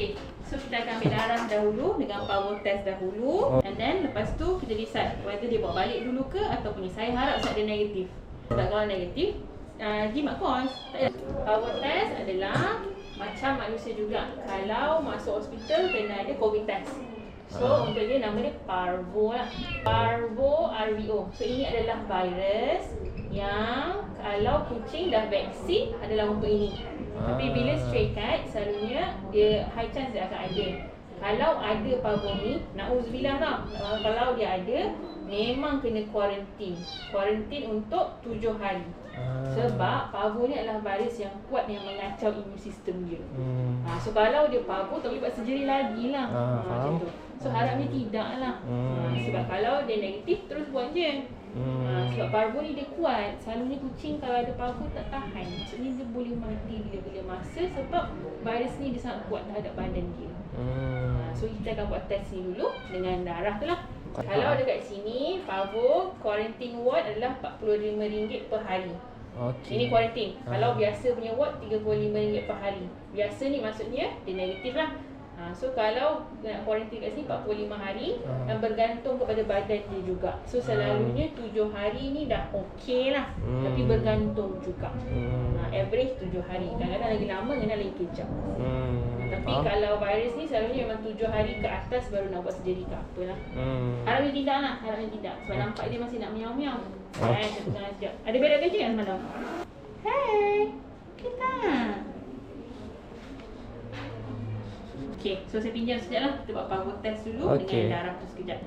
Okay, so kita akan ambil darah dahulu dengan power test dahulu. Oh. And then lepas tu kita decide whether dia bawa balik dulu ke ataupun ni. Saya harap sebab dia negatif. Sebab kalau negatif, uh, jimat kos Tak. Power test adalah macam manusia juga. Kalau masuk hospital kena ada COVID test. So Ah. untuk dia nama dia Parvo lah. Parvo RVO So ini adalah virus yang kalau kucing dah vaksin adalah untuk ini Tapi bila Ah. stray cat selalunya dia high chance dia akan ada Kalau ada parvo ni, na'udzubillah tau uh, Kalau dia ada, memang kena quarantine Quarantine untuk 7 hari Ah. Sebab parvo ni adalah virus yang kuat yang mengacau imun sistem dia Hmm. Ha, so kalau dia parvo tak boleh buat surgery lagi lah. Ah, ha, macam tu. So harapnya tidak lah. Hmm. Ha, sebab kalau dia negatif terus buat je. Hmm. Ha, sebab parvo ni dia kuat. Selalunya kucing kalau ada parvo tak tahan. Maksudnya dia boleh mati bila-bila masa sebab virus ni dia sangat kuat terhadap badan dia. Hmm. Ha, so kita akan buat test ni dulu dengan darah tu lah. Kalau dekat sini, parvo quarantine ward adalah RM45 per hari. Okey. Ini quarantine. Ah. Kalau biasa punya ward RM35 per hari. Biasa ni maksudnya dia negatif lah. Ha, so kalau nak quarantine kat sini 45 hari Ah. dan bergantung kepada badan dia juga. So selalunya 7 hari ni dah okey lah. Hmm. Tapi bergantung juga. Hmm. Ha, average 7 hari. Kadang-kadang lagi lama, kadang lagi kejap. Hmm. Tapi Faham? kalau virus ni selalunya memang 7 hari ke atas baru nak buat surgery ke apa lah. Hmm. Harapnya tidak lah, harapnya tidak. Sebab Hmm. nampak dia masih nak miau-miau. Oh. Eh, kita tengah sekejap. Ada berak gaji kan semalam? Hey, kita. Okay, so saya pinjam sekejap lah. Kita buat power test dulu Okey. dengan darah tu sekejap.